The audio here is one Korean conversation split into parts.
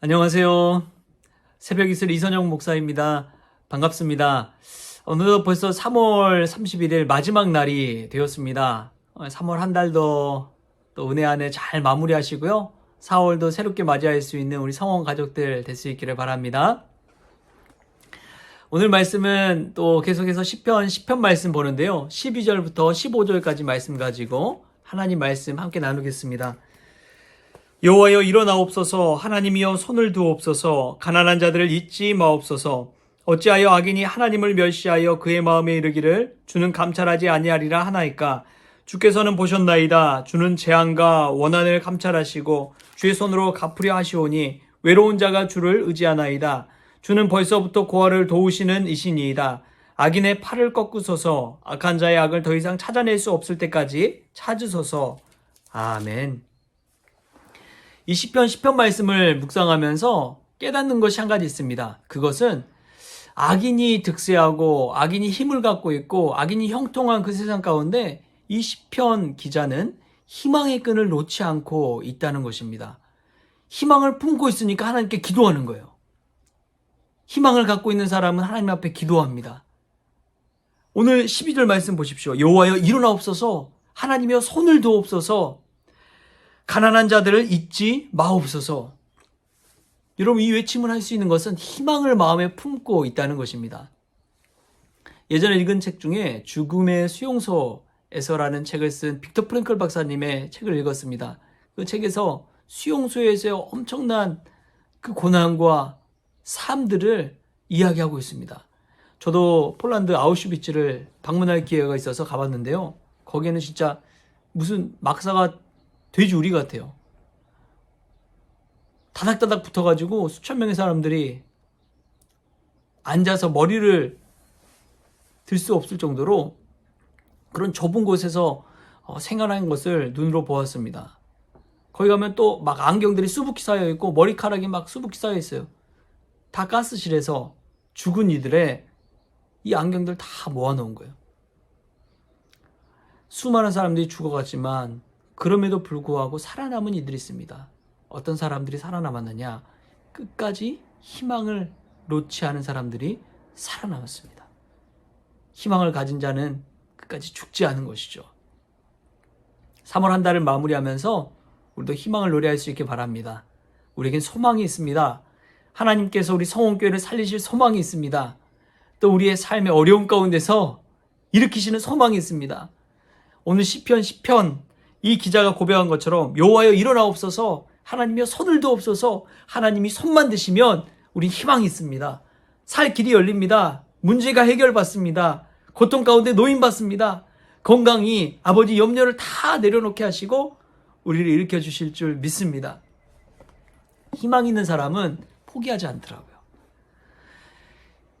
안녕하세요. 새벽 이슬 이선영 목사입니다. 반갑습니다. 어느덧 벌써 3월 31일 마지막 날이 되었습니다. 3월 한 달도 또 은혜 안에 잘 마무리하시고요. 4월도 새롭게 맞이할 수 있는 우리 성원 가족들 될 수 있기를 바랍니다. 오늘 말씀은 또 계속해서 10편, 10편 말씀 보는데요. 12절부터 15절까지 말씀 가지고 하나님 말씀 함께 나누겠습니다. 여호와여 일어나옵소서. 하나님이여 손을 두옵소서. 가난한 자들을 잊지 마옵소서. 어찌하여 악인이 하나님을 멸시하여 그의 마음에 이르기를 주는 감찰하지 아니하리라 하나이까? 주께서는 보셨나이다. 주는 재앙과 원한을 감찰하시고 주의 손으로 갚으려 하시오니 외로운 자가 주를 의지하나이다. 주는 벌써부터 고아를 도우시는 이신이이다. 악인의 팔을 꺾으소서. 악한 자의 악을 더 이상 찾아낼 수 없을 때까지 찾으소서. 아멘. 이 시편 10편 말씀을 묵상하면서 깨닫는 것이 한 가지 있습니다. 그것은 악인이 득세하고 악인이 힘을 갖고 있고 악인이 형통한 그 세상 가운데 이 시편 기자는 희망의 끈을 놓지 않고 있다는 것입니다. 희망을 품고 있으니까 하나님께 기도하는 거예요. 희망을 갖고 있는 사람은 하나님 앞에 기도합니다. 오늘 12절 말씀 보십시오. 여호와여 일어나옵소서 하나님이여 손을 두옵소서 가난한 자들을 잊지 마옵소서. 여러분 이 외침을 할 수 있는 것은 희망을 마음에 품고 있다는 것입니다. 예전에 읽은 책 중에 죽음의 수용소에서라는 책을 쓴 빅터 프랭클 박사님의 책을 읽었습니다. 그 책에서 수용소에서의 엄청난 그 고난과 삶들을 이야기하고 있습니다. 저도 폴란드 아우슈비츠를 방문할 기회가 있어서 가봤는데요. 거기에는 진짜 무슨 막사가 돼지 우리 같아요. 다닥다닥 붙어가지고 수천 명의 사람들이 앉아서 머리를 들 수 없을 정도로 그런 좁은 곳에서 어, 생활하는 것을 눈으로 보았습니다. 거기 가면 또 막 안경들이 수북히 쌓여 있고 머리카락이 막 수북히 쌓여 있어요. 다 가스실에서 죽은 이들의 이 안경들 다 모아놓은 거예요. 수많은 사람들이 죽어갔지만 그럼에도 불구하고 살아남은 이들이 있습니다. 어떤 사람들이 살아남았느냐? 끝까지 희망을 놓지 않은 사람들이 살아남았습니다. 희망을 가진 자는 끝까지 죽지 않은 것이죠. 3월 한 달을 마무리하면서 우리도 희망을 노래할 수 있게 바랍니다. 우리에겐 소망이 있습니다. 하나님께서 우리 성원교회를 살리실 소망이 있습니다. 또 우리의 삶의 어려움 가운데서 일으키시는 소망이 있습니다. 오늘 시편 10편 이 기자가 고백한 것처럼 여호와여 일어나옵소서 하나님이여 손을 두옵소서 하나님이 손만 드시면 우리 희망이 있습니다. 살 길이 열립니다. 문제가 해결받습니다. 고통 가운데 노인받습니다. 건강이 아버지 염려를 다 내려놓게 하시고 우리를 일으켜 주실 줄 믿습니다. 희망 있는 사람은 포기하지 않더라고요.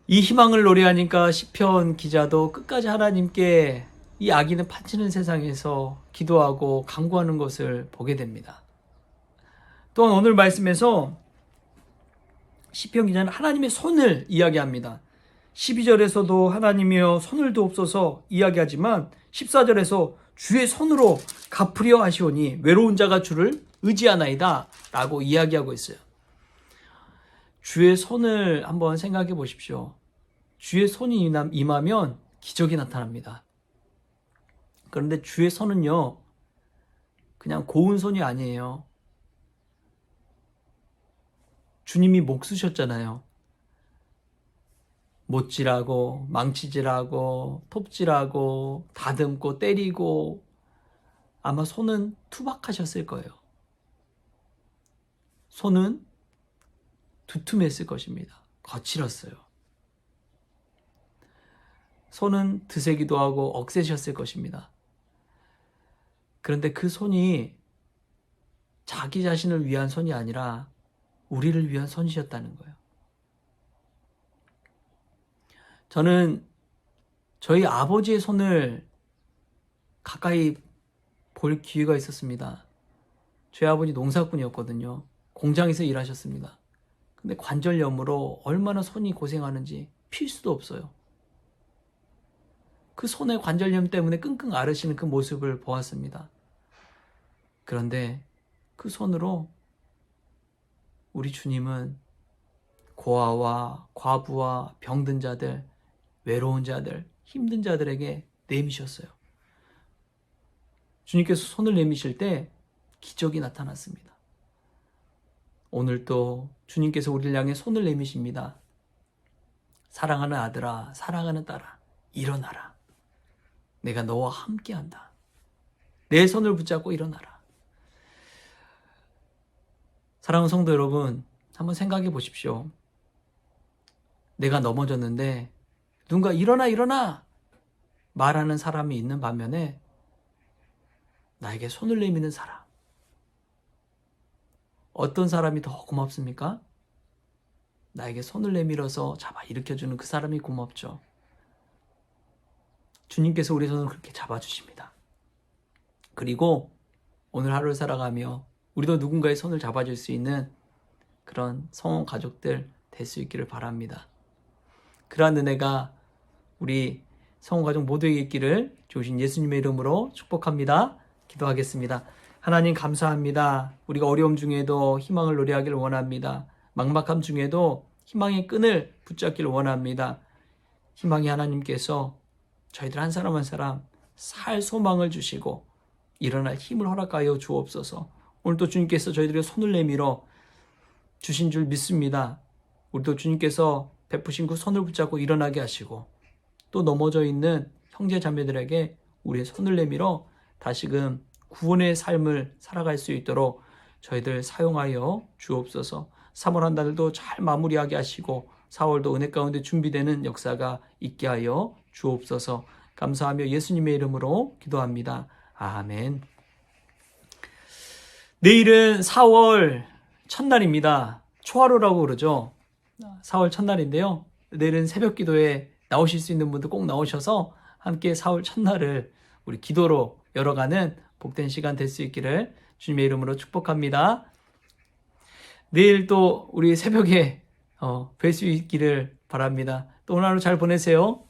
이 희망을 노래하니까 시편 기자도 끝까지 하나님께 이 아기는 파치는 세상에서 기도하고 강구하는 것을 보게 됩니다. 또한 오늘 말씀에서 시편 기자는 하나님의 손을 이야기합니다. 12절에서도 하나님이여 손을 두옵소서 이야기하지만 14절에서 주의 손으로 갚으려 하시오니 외로운 자가 주를 의지하나이다 라고 이야기하고 있어요. 주의 손을 한번 생각해 보십시오. 주의 손이 임하면 기적이 나타납니다. 그런데 주의 손은요, 그냥 고운 손이 아니에요. 주님이 목 쓰셨잖아요. 못질하고, 망치질하고, 톱질하고, 다듬고, 때리고, 아마 손은 투박하셨을 거예요. 손은 두툼했을 것입니다. 거칠었어요. 손은 드세기도 하고 억세셨을 것입니다. 그런데 그 손이 자기 자신을 위한 손이 아니라 우리를 위한 손이셨다는 거예요. 저는 저희 아버지의 손을 가까이 볼 기회가 있었습니다. 저희 아버지 농사꾼이었거든요. 공장에서 일하셨습니다. 근데 관절염으로 얼마나 손이 고생하는지 필 수도 없어요. 그 손의 관절염 때문에 끙끙 앓으시는 그 모습을 보았습니다. 그런데 그 손으로 우리 주님은 고아와 과부와 병든 자들, 외로운 자들, 힘든 자들에게 내미셨어요. 주님께서 손을 내미실 때 기적이 나타났습니다. 오늘도 주님께서 우리를 향해 손을 내미십니다. 사랑하는 아들아, 사랑하는 딸아, 일어나라. 내가 너와 함께한다. 내 손을 붙잡고 일어나라. 사랑하는 성도 여러분, 한번 생각해 보십시오. 내가 넘어졌는데 누군가 일어나 일어나 말하는 사람이 있는 반면에 나에게 손을 내미는 사람. 어떤 사람이 더 고맙습니까? 나에게 손을 내밀어서 잡아 일으켜주는 그 사람이 고맙죠. 주님께서 우리 손을 그렇게 잡아주십니다. 그리고 오늘 하루를 살아가며 우리도 누군가의 손을 잡아줄 수 있는 그런 성원 가족들 될 수 있기를 바랍니다. 그러한 은혜가 우리 성원 가족 모두에게 있기를 주신 예수님의 이름으로 축복합니다. 기도하겠습니다. 하나님 감사합니다. 우리가 어려움 중에도 희망을 노래하기를 원합니다. 막막함 중에도 희망의 끈을 붙잡기를 원합니다. 희망이 하나님께서 저희들 한 사람 한 사람 살 소망을 주시고 일어날 힘을 허락하여 주옵소서. 오늘도 주님께서 저희들의 손을 내밀어 주신 줄 믿습니다. 우리도 주님께서 베푸신 그 손을 붙잡고 일어나게 하시고 또 넘어져 있는 형제 자매들에게 우리의 손을 내밀어 다시금 구원의 삶을 살아갈 수 있도록 저희들 사용하여 주옵소서. 3월 한 달도 잘 마무리하게 하시고 4월도 은혜 가운데 준비되는 역사가 있게 하여 주옵소서. 감사하며 예수님의 이름으로 기도합니다. 아멘. 내일은 4월 첫날입니다. 초하루라고 그러죠. 4월 첫날인데요. 내일은 새벽 기도에 나오실 수 있는 분들 꼭 나오셔서 함께 4월 첫날을 우리 기도로 열어가는 복된 시간 될 수 있기를 주님의 이름으로 축복합니다. 내일 또 우리 새벽에 어, 뵐 수 있기를 바랍니다. 또 오늘 하루 잘 보내세요.